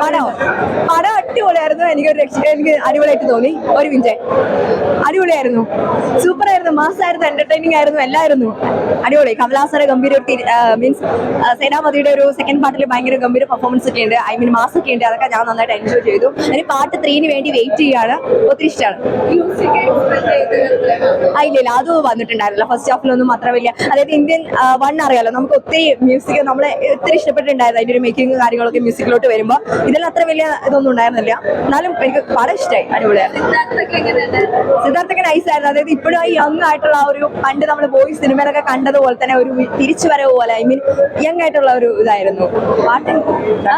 പടം പടം അടിപൊളിയായിരുന്നു. എനിക്ക് ഒരു രക്ഷ എനിക്ക് അടിപൊളിയായിട്ട് തോന്നി. ഒരു മിനിറ്റ്. അടിപൊളിയായിരുന്നു. സൂപ്പർ ആയിരുന്നു മാസമായിരുന്നു എന്റർടൈനിങ് ആയിരുന്നു. എല്ലായിരുന്നു അടിപൊളി. കമലാസറെ ഗംഭീര മീൻസ് സേനാപതിയുടെ ഒരു സെക്കൻഡ് പാർട്ടിൽ ഭയങ്കര ഗംഭീര പെർഫോമൻസ് ഒക്കെ ഉണ്ട്. ഐ മീൻ മാസ് ഒക്കെ ഉണ്ട്. അതൊക്കെ ഞാൻ നന്നായിട്ട് എൻജോയ് ചെയ്തു. അതിന് പാട്ട് ത്രീന് വേണ്ടി വെയിറ്റ് ചെയ്യാണ്. ഒത്തിരി ഇഷ്ടമാണ് ആ, ഇല്ല ഇല്ല. അത് വന്നിട്ടുണ്ടായിരുന്നില്ല. ഫസ്റ്റ് ഹാഫിലൊന്നും അത്ര വലിയ അതായത് ഇന്ത്യൻ വൺ അറിയാലോ. നമുക്ക് ഒത്തിരി മ്യൂസിക് നമ്മളെ ഒത്തിരി ഇഷ്ടപ്പെട്ടിട്ടുണ്ടായിരുന്നു. അതിന്റെ ഒരു മേക്കിംഗ് കാര്യങ്ങളൊക്കെ മ്യൂസിക്കിലോട്ട് വരുമ്പോൾ ഇതെല്ലാം അത്ര വലിയ ഇതൊന്നും ഉണ്ടായിരുന്നില്ല. എന്നാലും എനിക്ക് വളരെ ഇഷ്ടമായി അടിപൊളിയായിരുന്നു. സിദ്ധാർത്ഥൊക്കെ നൈസ് ആയിരുന്നു. അതായത് ഇപ്പോഴും ഈ യങ് ആയിട്ടുള്ള ആ ഒരു പണ്ട് നമ്മൾ ബോയ്സ് സിനിമയിലൊക്കെ കണ്ടതുപോലെ തന്നെ ഒരു തിരിച്ചു വരവ് പോലെ ഐ മീൻ യങ് ആയിട്ടുള്ള ഒരു ഇതായിരുന്നു. പാട്ട്? ആ,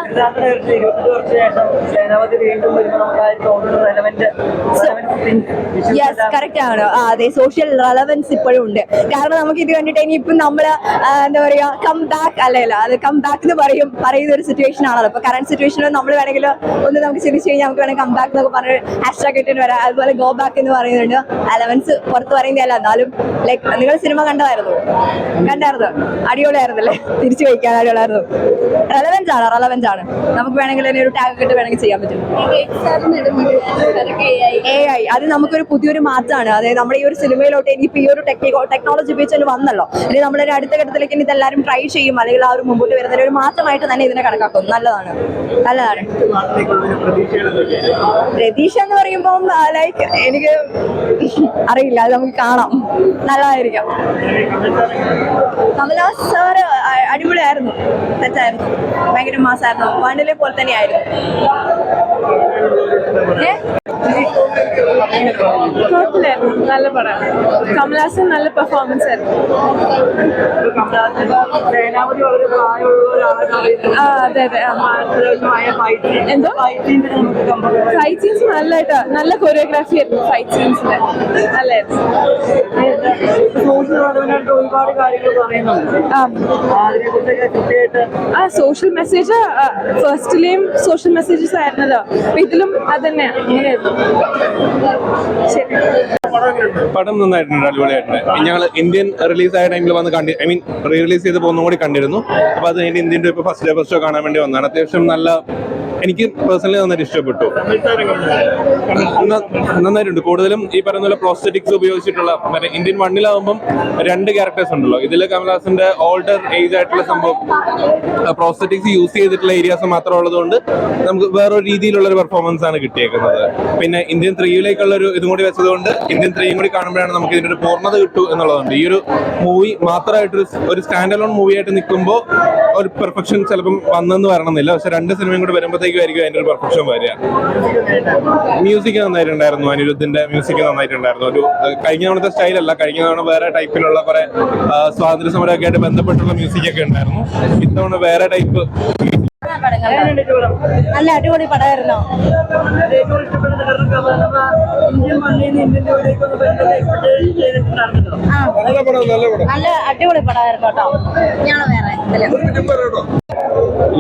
യെസ് കറക്റ്റ് ആണ്. അതെ സോഷ്യൽ റെലവൻസ് ഇപ്പോഴും ഉണ്ട്. കാരണം നമുക്ക് ഇത് കണ്ടിട്ട് ഇനി ഇപ്പം നമ്മൾ എന്താ പറയാ കം ബാക്ക് അല്ലല്ല അത് കം ബാക്ക് എന്ന് പറയും പറയുന്ന ഒരു സിറ്റുവേഷൻ ആണല്ലോ. ഇപ്പൊ കറന്റ് സിറ്റുവേഷനിൽ നമ്മൾ വേണമെങ്കിൽ ഒന്ന് നമുക്ക് ചിന്തിച്ചു കഴിഞ്ഞാൽ നമുക്ക് വേണമെങ്കിൽ കം ബാക്ക് എന്നൊക്കെ പറഞ്ഞ് ഹാഷ്ടാഗ് ഇട്ടിട്ട് വരാം. അതുപോലെ ഗോ ബാക്ക് എന്ന് പറയുന്നുണ്ട്. അലവൻസ് പുറത്ത് പറയുന്നതല്ല എന്നാലും ലൈക്ക് നിങ്ങൾ സിനിമ കണ്ടതായിരുന്നു. കണ്ടായിരുന്നു. അടിപൊളിയായിരുന്നല്ലേ? തിരിച്ചു വയ്ക്കാൻ അടിപൊളിയായിരുന്നു. റെലവൻസ് ആണ് റെലവൻസ് ആണ്. നമുക്ക് വേണമെങ്കിൽ ഒരു ടാഗ് ഇട്ട് വേണമെങ്കിൽ ചെയ്യാൻ പറ്റും. എ ഐ അത് നമുക്കൊരു പുതിയൊരു മാറ്റമാണ് അതായത് നമ്മുടെ ഈ ഒരു സിനിമയിലോട്ട് ഇനി ഈ ഒരു ടെക്നിക്കോ ടെക്നോളജി ഉപയോഗിച്ച് വന്നല്ലോ. ഇനി നമ്മളൊരു അടുത്ത ഘട്ടത്തിലേക്ക് ഇനി ഇതെല്ലാവരും ട്രൈ ചെയ്യും. അല്ലെങ്കിൽ ആ ഒരു മുമ്പോട്ട് വരുന്ന ഒരു മാറ്റമായിട്ട് തന്നെ ഇതിനെ കണക്കാക്കും. നല്ലതാണ്. നല്ലതാണ്. പ്രതീക്ഷ എന്ന് പറയുമ്പോൾ ലൈക്ക് എനിക്ക് അറിയില്ല. അത് നമുക്ക് കാണാം. നല്ലതായിരിക്കാം. കമലാസ് സാറ് അടിപൊളിയായിരുന്നു. തെറ്റായിരുന്നു. ഭയങ്കര മാസമായിരുന്നു പണ്ടിലെ പോലെ തന്നെയായിരുന്നു. നല്ല പടമാണ് കമലാസൻ നല്ല പെർഫോമൻസ് ആയിരുന്നു. അതെ അതെ. എന്തോ? ഫൈറ്റ് സീൻസ് നല്ലതായിട്ട് നല്ല കൊറിയോഗ്രാഫി ആയിരുന്നു ഫൈറ്റ് സീൻസിന്റെ നല്ലായിരുന്നു ഒരുപാട് കാര്യങ്ങൾ പറയുന്നുണ്ട്. ആ. സോഷ്യൽ മെസ്സേജ് ഫസ്റ്റിലെയും സോഷ്യൽ മെസ്സേജസ് ആയിരുന്നല്ലോ. അപ്പൊ ഇതിലും അതന്നെ. അങ്ങനെയായിരുന്നു ശരി. പടം നന്നായിട്ടുണ്ട് അടിപൊളിയായിട്ടുണ്ട്. ഞങ്ങൾ ഇന്ത്യൻ റിലീസ് ആയ ടൈമിൽ വന്ന് കണ്ടി ഐ മീൻ റീ റിലീസ് ചെയ്ത് പോകുന്നതും കൂടി കണ്ടിരുന്നു. അപ്പൊ അത് കഴിഞ്ഞ് ഇന്ത്യന്റെ ഇപ്പൊ ഫസ്റ്റ് ഡേ ഫസ്റ്റ് ഷോ കാണാൻ വേണ്ടി വന്നതാണ്. അത്യാവശ്യം നല്ല എനിക്ക് പേഴ്സണലി നന്നായിട്ട് ഇഷ്ടപ്പെട്ടു. നന്നായിട്ടുണ്ട്. കൂടുതലും ഈ പറയുന്ന പോലെ പ്രോസ്തറ്റിക്സ് ഉപയോഗിച്ചിട്ടുള്ള മറ്റേ ഇന്ത്യൻ മണ്ണിലാവുമ്പം രണ്ട് ക്യാരക്ടേഴ്സ് ഉണ്ടല്ലോ. ഇതിൽ കമൽഹാസന്റെ ഓൾഡർ ഏജ് ആയിട്ടുള്ള സംഭവം പ്രോസ്തറ്റിക്സ് യൂസ് ചെയ്തിട്ടുള്ള ഏരിയാസ് മാത്രം ഉള്ളതുകൊണ്ട് നമുക്ക് വേറൊരു രീതിയിലുള്ള ഒരു പെർഫോമൻസ് ആണ് കിട്ടിയേക്കുന്നത്. പിന്നെ ഇന്ത്യൻ ത്രീയിലേക്കുള്ള ഒരു ഇതും കൂടി വെച്ചതുകൊണ്ട് ഇന്ത്യൻ ത്രീയും കൂടി കാണുമ്പോഴാണ് നമുക്ക് ഇതിന്റെ ഒരു പൂർണത കിട്ടൂ എന്നുള്ളതുണ്ട്. ഈ ഒരു മൂവി മാത്രമായിട്ട് ഒരു സ്റ്റാൻഡ് അലോൺ മൂവി ആയിട്ട് നിൽക്കുമ്പോൾ ഒരു പെർഫെക്ഷൻ ചിലപ്പം വന്നെന്ന് പറയണമെന്നില്ല പക്ഷെ രണ്ട് സിനിമയും കൂടി വരുമ്പോഴത്തേക്കും ആയിരിക്കും അതിന്റെ ഒരു പെർഫെക്ഷൻ വരിക. മ്യൂസിക് നന്നായിട്ടുണ്ടായിരുന്നു. അനിരുദ്ധിന്റെ മ്യൂസിക് നന്നായിട്ടുണ്ടായിരുന്നു. ഒരു കഴിഞ്ഞ തവണത്തെ സ്റ്റൈലല്ല കഴിഞ്ഞ തവണ വേറെ ടൈപ്പിലുള്ള കുറെ സ്വാതന്ത്ര്യ സമരമൊക്കെ ആയിട്ട് ബന്ധപ്പെട്ടുള്ള മ്യൂസിക് ഒക്കെ ഉണ്ടായിരുന്നു. ഇത്തവണ വേറെ ടൈപ്പ് നല്ല അടിപൊളി പടമായിരുന്നു? നല്ല അടിപൊളി പടമായിരുന്നു കേട്ടോ. ഞാൻ വേറെ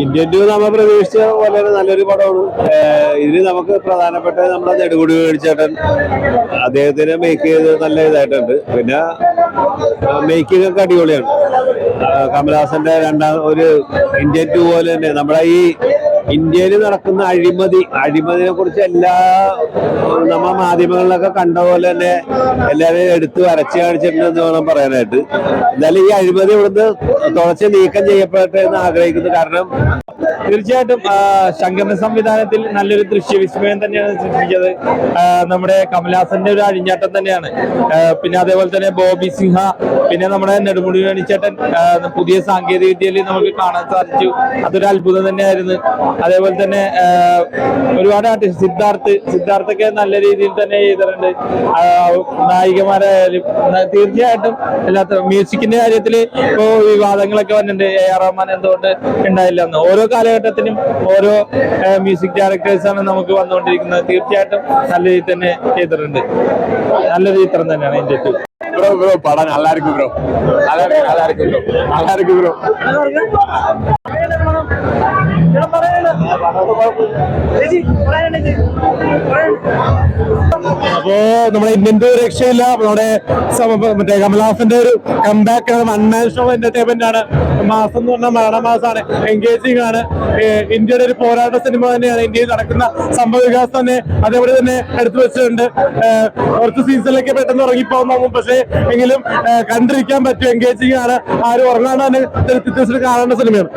ഇന്ത്യൻ ടു നമ്മൾ പ്രതീക്ഷിച്ച പോലെ നല്ലൊരു പടമാണ്. ഇതിന് നമുക്ക് പ്രധാനപ്പെട്ട നമ്മുടെ നെടുകുടി മേടിച്ചേട്ടൻ അദ്ദേഹത്തിനെ മേക്ക് ചെയ്ത് നല്ല ഇതായിട്ടുണ്ട്. പിന്നെ മേക്കിംഗ് ഒക്കെ അടിപൊളിയാണ്. കമലഹാസന്റെ രണ്ടാം ഒരു ഇന്ത്യൻ ടു പോലെ തന്നെ നമ്മുടെ ഈ ഇന്ത്യയിൽ നടക്കുന്ന അഴിമതി അഴിമതിനെ കുറിച്ച് എല്ലാ നമ്മ മാധ്യമങ്ങളിലൊക്കെ കണ്ട പോലെ തന്നെ എല്ലാവരെയും എടുത്ത് വരച്ച് കാണിച്ചിട്ടുണ്ടെന്ന് വേണം പറയാനായിട്ട്. എന്നാലും ഈ അഴിമതി ഇവിടുന്ന് തുടച്ച് നീക്കം ചെയ്യപ്പെടട്ടെ എന്ന് ആഗ്രഹിക്കുന്നു. കാരണം തീർച്ചയായിട്ടും ശങ്കരൻ സംവിധാനത്തിൽ നല്ലൊരു ദൃശ്യവിസ്മയം തന്നെയാണ് സൃഷ്ടിച്ചത്. നമ്മുടെ കമലഹാസന്റെ ഒരു അഴിഞ്ഞാട്ടം തന്നെയാണ്. പിന്നെ അതേപോലെ തന്നെ ബോബി സിംഹ പിന്നെ നമ്മുടെ നെടുമുടി വേണിച്ചേട്ടൻ പുതിയ സാങ്കേതിക വിദ്യയിൽ നമുക്ക് കാണാൻ സാധിച്ചു. അതൊരു അത്ഭുതം തന്നെയായിരുന്നു. അതേപോലെ തന്നെ ഒരുപാട് ആർട്ടിസ്റ്റ് സിദ്ധാർത്ഥ് സിദ്ധാർത്ഥൊക്കെ നല്ല രീതിയിൽ തന്നെ ചെയ്തിട്ടുണ്ട്. നായികമാരായാലും തീർച്ചയായിട്ടും എല്ലാത്ത മ്യൂസിക്കിന്റെ കാര്യത്തിൽ ഇപ്പോ വിവാദങ്ങളൊക്കെ വന്നിട്ടുണ്ട്. എ ആർ റഹ്മാൻ എന്തുകൊണ്ട് ഉണ്ടായില്ല എന്ന്. ഓരോ കാലഘട്ടത്തിനും ഓരോ മ്യൂസിക് ഡയറക്ടേഴ്സ് ആണ് നമുക്ക് വന്നുകൊണ്ടിരിക്കുന്നത് തീർച്ചയായിട്ടും നല്ല രീതിയിൽ തന്നെ ചെയ്തിട്ടുണ്ട് നല്ലൊരു ചിത്രം തന്നെയാണ് ഇതിന്റെ ടു ബ്രോ ബ്രോ പടം நல்லா இருக்கு ബ്രോ நல்லா இருக்கு நல்லா இருக்கு ப்ரோ நல்லா இருக்கு ப்ரோ അപ്പോ നമ്മുടെ ഇന്ത്യൻ ഒരു രക്ഷയില്ല. നമ്മുടെ മറ്റേ കമൽഹാസന്റെ ഒരു കംബാക്ക് ആണ്. വൺ മാൻ ഷോ എന്റർടൈൻമെന്റ് ആണ്. മാസം എന്ന് പറഞ്ഞാൽ മരണമാസമാണ് എൻഗേജിങ് ആണ്. ഇന്ത്യയുടെ ഒരു പോരാട്ട സിനിമ തന്നെയാണ്. ഇന്ത്യയിൽ നടക്കുന്ന സംഭവ വികാസം തന്നെ അതേപോലെ തന്നെ എടുത്തു വെച്ചിട്ടുണ്ട്. കുറച്ച് സീസണിലൊക്കെ പെട്ടെന്ന് ഉറങ്ങിപ്പോകുന്ന പക്ഷേ എങ്കിലും കണ്ടിരിക്കാൻ പറ്റും. എൻഗേജിങ് ആണ്. ആരും ഉറങ്ങാണ്ട് തന്നെ കാണേണ്ട സിനിമയാണ്